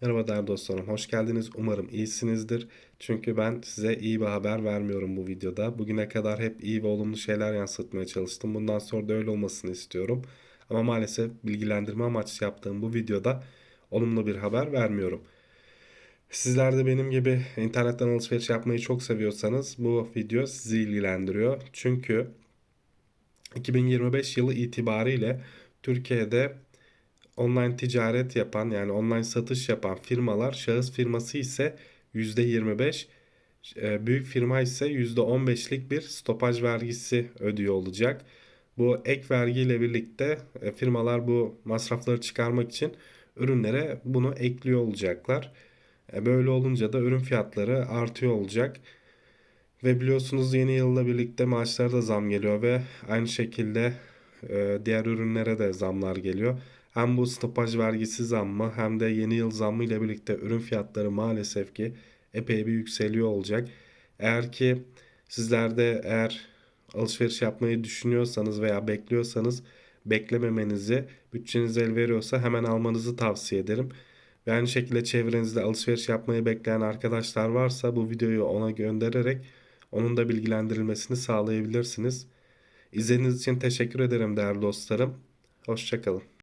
Merhaba değerli dostlarım, hoş geldiniz. Umarım iyisinizdir. Çünkü ben size iyi bir haber vermiyorum bu videoda. Bugüne kadar hep iyi ve olumlu şeyler yansıtmaya çalıştım. Bundan sonra da öyle olmasını istiyorum. Ama maalesef bilgilendirme amaçlı yaptığım bu videoda olumlu bir haber vermiyorum. Sizler de benim gibi internetten alışveriş yapmayı çok seviyorsanız bu video sizi ilgilendiriyor. Çünkü 2025 yılı itibariyle Türkiye'de online ticaret yapan yani online satış yapan firmalar şahıs firması ise %25 e, büyük firma ise %15'lik bir stopaj vergisi ödüyor olacak. Bu ek vergiyle birlikte e, firmalar bu masrafları çıkarmak için ürünlere bunu ekliyor olacaklar. E, Böyle olunca da ürün fiyatları artıyor olacak. Ve biliyorsunuz yeni yılla birlikte maaşlara da zam geliyor ve aynı şekilde e, diğer ürünlere de zamlar geliyor. Hem bu stopaj vergisi zammı hem de yeni yıl zammı ile birlikte ürün fiyatları maalesef ki epey bir yükseliyor olacak. Eğer ki sizler de eğer alışveriş yapmayı düşünüyorsanız veya bekliyorsanız beklememenizi, bütçeniz el veriyorsa hemen almanızı tavsiye ederim. Ve aynı şekilde çevrenizde alışveriş yapmayı bekleyen arkadaşlar varsa bu videoyu ona göndererek onun da bilgilendirilmesini sağlayabilirsiniz. İzlediğiniz için teşekkür ederim değerli dostlarım. Hoşçakalın.